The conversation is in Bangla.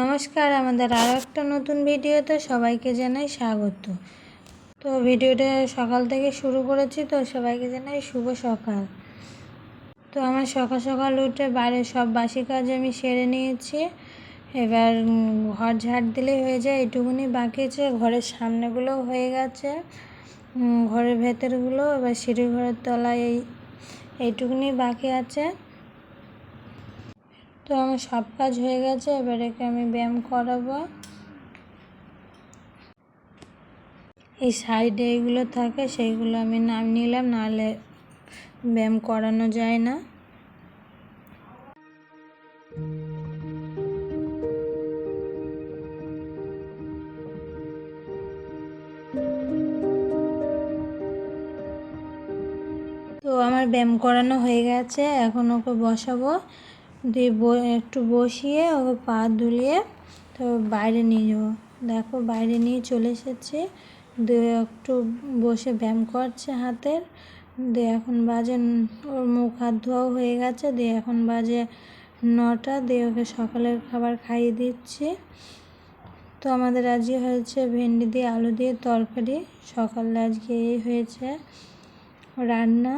নমস্কার, আমাদের আরও একটা নতুন ভিডিওতে সবাইকে জানাই স্বাগত। তো ভিডিওটা সকাল থেকে শুরু করেছি, তো সবাইকে জানাই শুভ সকাল। তো আমার সকাল সকাল উঠে বাইরের সব বাসি কাজ আমি সেরে নিয়েছি। এবার ঘর ঝাড় দিলেই হয়ে যায়, এটুকুনি বাকি আছে। ঘরের সামনেগুলো হয়ে গেছে। ঘরের ভেতরগুলো, এবার সিঁড়ি ঘরের তলায় এই, এইটুকুনি বাকি আছে। তো আমার সব কাজ হয়ে গেছে, এবার একে আমি ব্যায়াম করাবো। এই সাইডে এগুলো থাকে সেইগুলো আমি নাম নিলাম, নাহলে ব্যায়াম করানো যায় না। তো আমার ব্যায়াম করানো হয়ে গেছে, এখন ওকে বসাবো। দিয়ে একটু বসিয়ে ওকে পা দুলিয়ে তো বাইরে নিয়ে যাব। দেখো বাইরে নিয়ে চলে এসেছি। দিয়ে একটু বসে ব্যায়াম করছে হাতের। দিয়ে এখন বাজে ওর মুখ হাত ধোয়াও হয়ে গেছে। দিয়ে এখন বাজে নটা। দিয়ে ওকে সকালের খাবার খাইয়ে দিচ্ছি। তো আমাদের আজকে হয়েছে ভেন্ডি দিয়ে আলু দিয়ে তরকারি। সকালে আজকে এই হয়েছে রান্না।